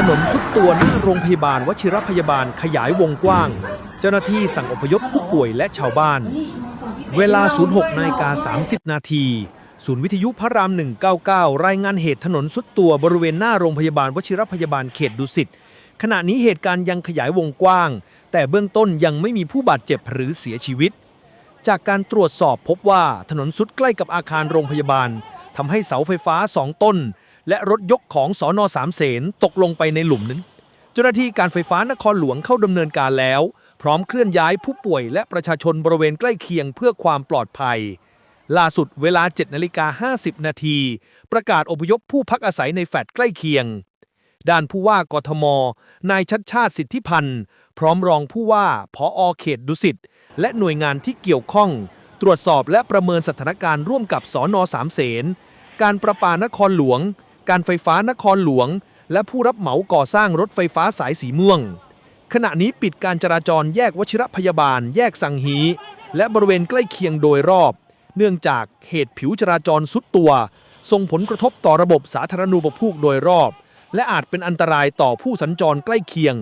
ถนนสุดตัวหน้าโรงพยาบาลวชิรพยาบาลขยายวงกว้าง เจ้าหน้าที่สั่งอพยพผู้ป่วยและชาวบ้าน เวลา 06นาฬกา30 นาที ศูนย์วิทยุพระราม 199 รายงานเหตุถนนสุดตัวบริเวณหน้าโรงพยาบาลวชิรพยาบาลเขตดุสิต ขณะนี้เหตุการณ์ยังขยายวงกว้าง แต่เบื้องต้นยังไม่มีผู้บาดเจ็บหรือเสียชีวิต จากการตรวจสอบพบว่าถนนสุดใกล้กับอาคารโรงพยาบาลทำให้เสาไฟฟ้าสองต้น และรถยกของสอนอสามเสนตกลงไปในหลุมนั้น เจ้าหน้าที่การไฟฟ้านครหลวงเข้าดำเนินการแล้ว พร้อมเคลื่อนย้ายผู้ป่วยและประชาชนบริเวณใกล้เคียงเพื่อความปลอดภัย ล่าสุดเวลา7นาฬิกา50 นาที ประกาศอพยพผู้พักอาศัยในแฟลตใกล้เคียง ด้านผู้ว่ากทม นายชัดชาติสิทธิพันธ์ พร้อมรองผู้ว่าพออเขตดุสิตและหน่วยงานที่เกี่ยวข้อง ตรวจสอบและประเมินสถานการณ์ร่วมกับสอนอสามเสนการประปานครหลวง การไฟฟ้านครหลวง และผู้รับเหมาก่อสร้างรถไฟฟ้าสายสีม่วง ขณะนี้ปิดการจราจรแยกวชิรพยาบาล แยกสังฮี และบริเวณใกล้เคียงโดยรอบ เนื่องจากเหตุผิวจราจรสุดตัว ส่งผลกระทบต่อระบบสาธารณูปโภคโดยรอบ และอาจเป็นอันตรายต่อผู้สัญจรใกล้เคียง